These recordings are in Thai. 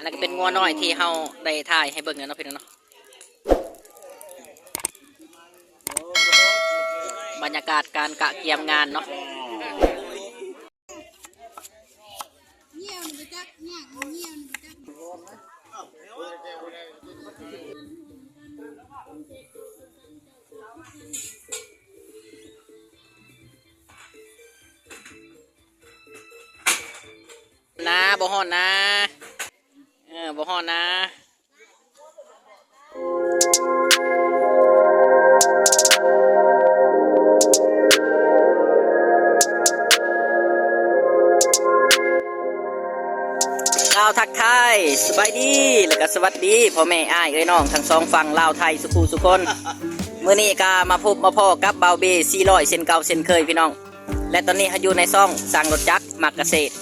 อันนั้นก็เป็นงัวน้อยที่เฮาได้ถ่ายให้เบิ่งเนาะพี่น้องเนาะบรรยากาศการกะเกียมงานเนาะนะบ่ฮอนนะ อบ่ฮ้อนนะลาวทักทายสบายดีแล้วก็สวัสดีพ่อแม่อ้ายเอ้ยน้องทั้งสองฝั่งลาวไทยสุขูสุคนมื้อนี้ก็มาพบมาพ่อกับเบาเบ400เส้นเก่าเส้นเคยพี่น้อง และตอนนี้เฮาอยู่ในซ่องสร้างรถจักรมักเกษตร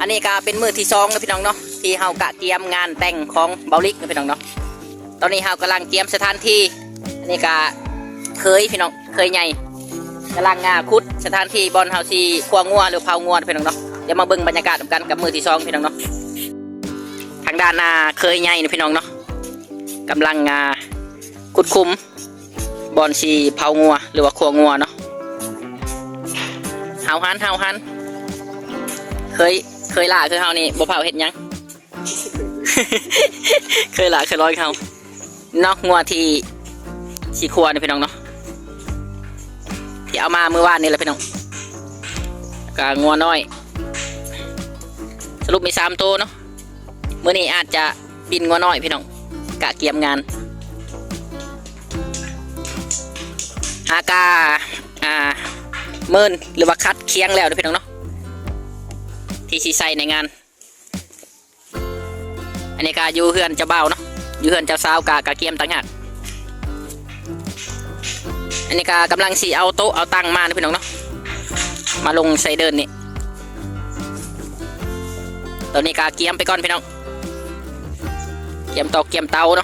อันนี้ก็เป็นมื้อที่สองนะพี่น้องเนาะ ที่เฮากะเตรียมงานแต่งของเบาลิกนะพี่น้องเนาะตอนนี้เฮากำลังเตรียมสถานที่อันนี้ก็เคยพี่น้องเคยใหญ่กำลังงาคุดสถานที่บอลเฮาสิควงงัวหรือเผางัวนะพี่น้องเนาะเดี๋ยวมาเบิ่งบรรยากาศกันกับมือที่สองพี่น้องเนาะทางด้านหน้าเคยใหญ่นพี่น้องเนาะกำลังงาคุดคุมบอลชีเผางัวหรือว่าขวงัวเนาะเฮาหันเฮาหันเคยเคยล่าคือเฮานี่บ่เผาเห็ดยัง เคยล่าเคยร้อยเขานาะงัวที่ชีครัวนี่พี่น้องเนาะที่เอามาเมื่อวานนี่แหละพี่น้องกางัวน้อย สรุปมีสามตัวเนาะเมื่อนี้อาจจะบินงัวน้อยพี่น้องกะเกียมงานอากาอ่าเมินหรือว่าคัดเคียงแล้วเด้อพี่น้องเนาะที่สีใส่ในงาน อันนี้กาอยู่เฮือนเจ้าเบ้าเนาะอยู่เฮือนเจ้าสาวกากะเกียมต่างหากอันนี้กากำลังสีเอาโต๊ะเอาตั้งมานะพี่น้องเนาะมาลงใส่เดินนี่ตอนนี้กาเกียมไปก่อนพี่น้องเกียมตอกเกียมเตาเนาะ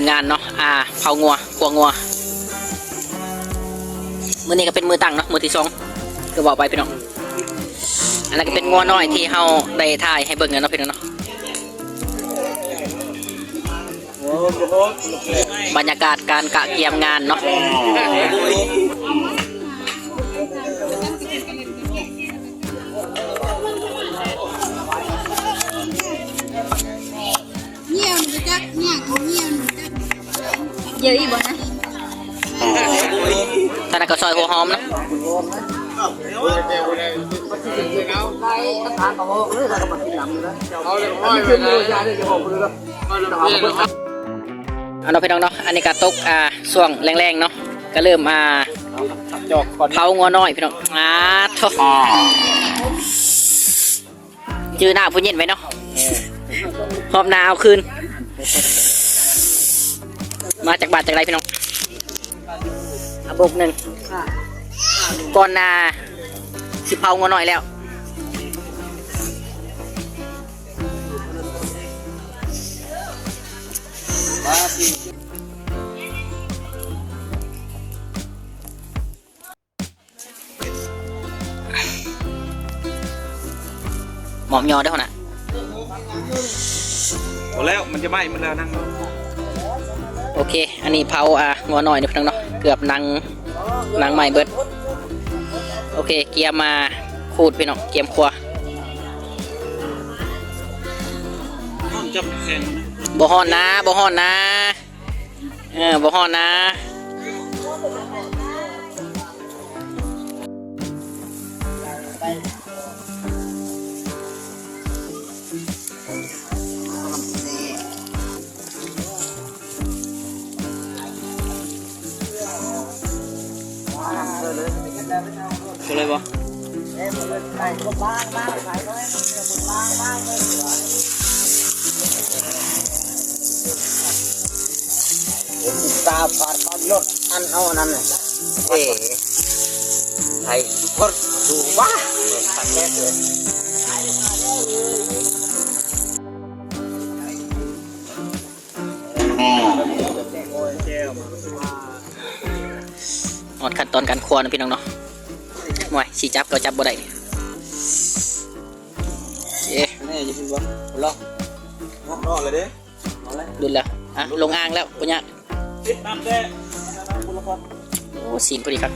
มงานเนาะอ่าเผางัวขัวงัวมือนี้ก็เป็นมือตั้งเนาะมือที่สองก็บอกไปพี่น้องอันนั้นก็เป็นงัวน้อยที่เฮาได้ถ่ายให้เบิ่งกันเนาะพี่น้องเนาะบรรยากาศการกะเกียมงานเนาะ เยอะอีกบ่นะท่านนนก็ซอยหัวหอมเนาะเอาเนาะพี่น้องเนาะ อันนี้ก็ตกอ่าช่วงแรงๆเนาะ ก็เริ่มอ่าจอกก่อนเผางัวน้อยพี่น้องอ่าโทจือหน้าผู้เย็นไว้เนาะหอมหนาวคืน มาจากบาทจากไรพี่น้องอาบกหนึ่งก่อนนาสิเผางอหน่อยแล้วหมอมยอได้ขนาดหมแล้วมันจะไหม้มันแล้วนั่ง โอเค อันนี้เผาอะงัวหน่อยนึงเนาะ เกือบนังนังใหม่เบิด โอเค เกียร์มาขูดพี่น้อง เกียมครัวมันจะแข็งบ่ฮ้อนนะบ่ฮ้อนนะ เออบ่ฮ้อนนะ ก็เลยบ่ตาผ่านตอนยศอันเอาอันนั้นน่ะเอ๋ไทยพดดูว่าตัดแรกเลย หมดขั้นตอนการครัวนะพี่น้องเนาะหน่วยสีจับก็จับบ่ได้เอ๊ะนี่จะเป็นว่าลองรอดเลยเด้ดุนแล้วอะลงอ่างแล้วปุญญะติดน้ำแด้โอ้สีนพอดีครับ